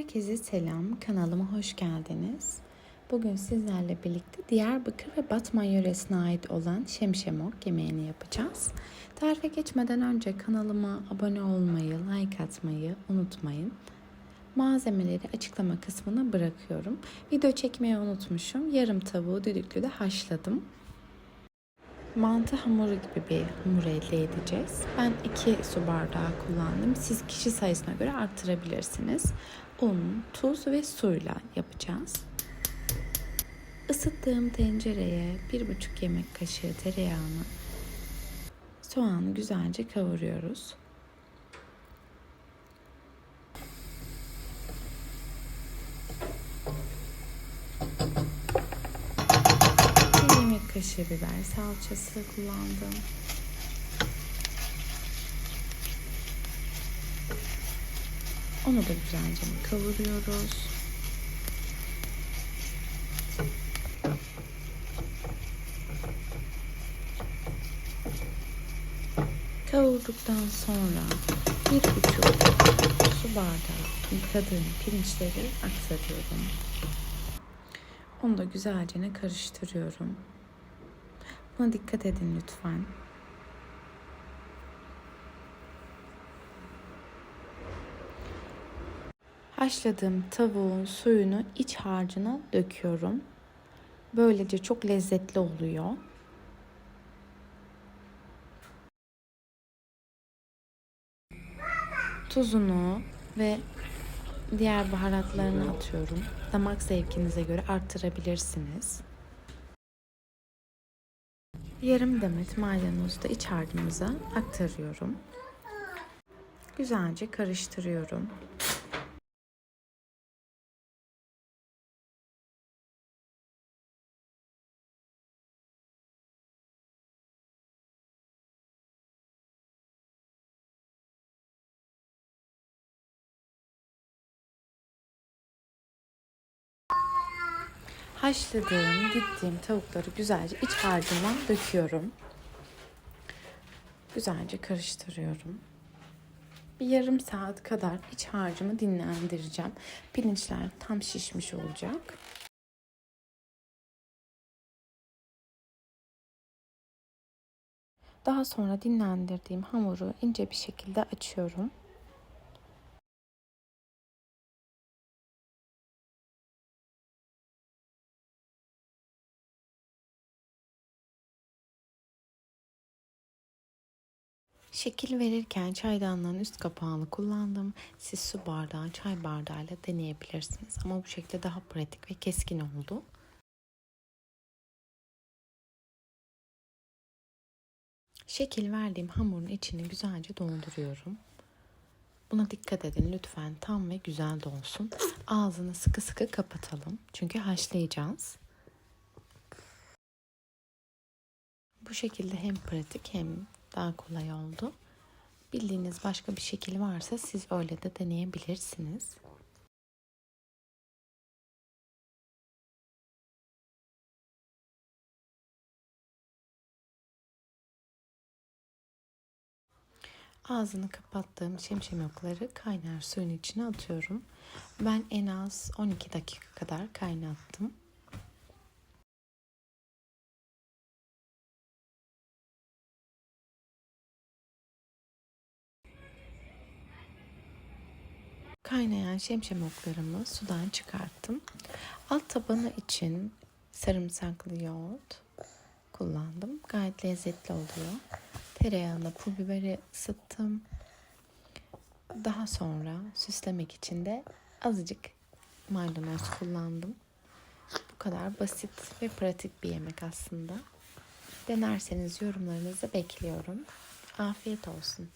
Herkese selam, kanalıma hoş geldiniz. Bugün sizlerle birlikte Diyarbakır ve Batman yöresine ait olan şemşemok yemeğini yapacağız. Tarife geçmeden önce kanalıma abone olmayı, like atmayı unutmayın. Malzemeleri açıklama kısmına bırakıyorum. Video çekmeyi unutmuşum. Yarım tavuğu düdüklüde haşladım. Mantı hamuru gibi bir hamur elde edeceğiz. Ben 2 su bardağı kullandım. Siz kişi sayısına göre arttırabilirsiniz. Un, tuz ve suyla yapacağız. Isıttığım tencereye 1,5 yemek kaşığı tereyağını soğanı güzelce kavuruyoruz. Bir yemek kaşığı biber salçası kullandım. Onu da güzelce kavuruyoruz. Kavurduktan sonra bir buçuk su bardağı yıkadığım pirinçleri aktarıyorum. Onu da güzelce karıştırıyorum. Buna dikkat edin lütfen. Haşladığım tavuğun suyunu iç harcına döküyorum. Böylece çok lezzetli oluyor. Tuzunu ve diğer baharatlarını atıyorum. Damak zevkinize göre arttırabilirsiniz. Yarım demet maydanozu da iç harcımıza aktarıyorum. Güzelce karıştırıyorum. Haşladığım, diktiğim tavukları güzelce iç harcından döküyorum. Güzelce karıştırıyorum. Bir yarım saat kadar iç harcımı dinlendireceğim. Pirinçler tam şişmiş olacak. Daha sonra dinlendirdiğim hamuru ince bir şekilde açıyorum. Şekil verirken çaydanlığın üst kapağını kullandım. Siz su bardağı, çay bardağıyla deneyebilirsiniz. Ama bu şekilde daha pratik ve keskin oldu. Şekil verdiğim hamurun içini güzelce dolduruyorum. Buna dikkat edin lütfen tam ve güzel dolsun. Ağzını sıkı sıkı kapatalım. Çünkü haşlayacağız. Bu şekilde hem pratik hem daha kolay oldu. Bildiğiniz başka bir şekil varsa siz öyle de deneyebilirsiniz. Ağzını kapattığım şemşemyokları kaynar suyun içine atıyorum. Ben en az 12 dakika kadar kaynattım. Kaynayan şemşemoklarımı sudan çıkarttım. Alt tabanı için sarımsaklı yoğurt kullandım. Gayet lezzetli oluyor. Tereyağında pul biberi ısıttım. Daha sonra süslemek için de azıcık maydanoz kullandım. Bu kadar basit ve pratik bir yemek aslında. Denerseniz yorumlarınızı bekliyorum. Afiyet olsun.